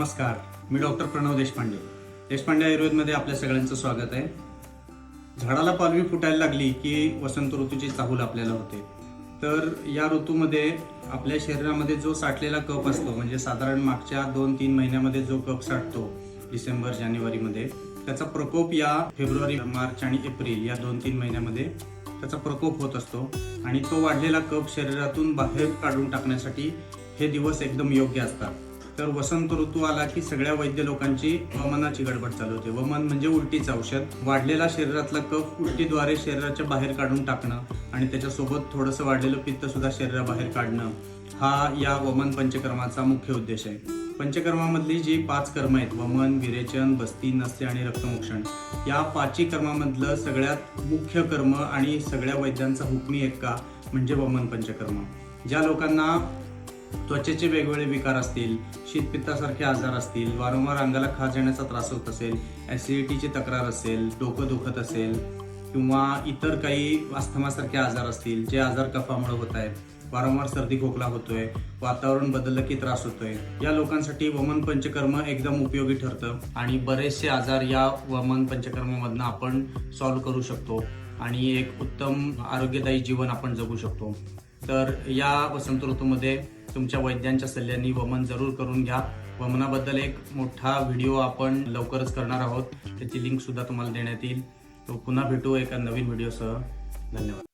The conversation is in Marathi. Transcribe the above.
नमस्कार मी डॉक्टर प्रणव देशपांडे. देशपांडे आयुर्वेदमध्ये आपल्या सगळ्यांचं स्वागत आहे. झाडाला पालवी फुटायला लागली की वसंत ऋतूची चाहूल आपल्याला होते. तर या ऋतूमध्ये आपल्या शरीरामध्ये जो साठलेला कप असतो म्हणजे साधारण मागच्या दोन तीन महिन्यामध्ये जो कप साठतो डिसेंबर जानेवारीमध्ये त्याचा प्रकोप या फेब्रुवारी मार्च आणि एप्रिल या दोन तीन महिन्यामध्ये त्याचा प्रकोप होत असतो आणि तो वाढलेला कप शरीरातून बाहेर काढून टाकण्यासाठी हे दिवस एकदम योग्य असतात. तर वसंत ऋतू आला की सगळ्या वैद्य लोकांची वमनाची गडबड चालू होते. वमन म्हणजे उलटीचं औषध. वाढलेला शरीरातला कफ उलटीद्वारे शरीराच्या बाहेर काढून टाकणं आणि त्याच्यासोबत थोडंसं वाढलेलं पित्त सुद्धा शरीराबाहेर काढणं हा या वमन पंचकर्माचा मुख्य उद्देश आहे. पंचकर्मामधली जी पाच कर्म आहेत वमन विरेचन बस्ती नस्य आणि रक्तमोक्षण या पाचही कर्मामधलं सगळ्यात मुख्य कर्म आणि सगळ्या वैद्यांचा हुकमी एक का म्हणजे वमन पंचकर्म. ज्या लोकांना त्वचेचे वेगवेगळे विकार असतील शीतपित्तासारखे आजार असतील वारंवार अंगाला खाज येण्याचा त्रास होत असेल ॲसिडिटीची तक्रार असेल डोकं दुखत असेल किंवा इतर काही अस्थमासारखे आजार असतील जे आजार कफामुळे होत आहेत वारंवार सर्दी खोकला होतोय वातावरण बदललं की त्रास होतोय या लोकांसाठी वमन पंचकर्म एकदम उपयोगी ठरतं आणि बरेचसे आजार या वमन पंचकर्मामधनं आपण सॉल्व्ह करू शकतो आणि एक उत्तम आरोग्यदायी जीवन आपण जगू शकतो. तर या वसंत ऋतूमध्ये तुमच्या वैद्यांच्या सल्ल्यांनी वमन जरूर करून घ्या. वमनाबद्दल एक मोठा व्हिडिओ आपण लवकरच करणार आहोत. त्याची लिंक सुद्धा तुम्हाला देण्यात येईल. तो पुन्हा भेटू एका नवीन व्हिडिओसह. धन्यवाद.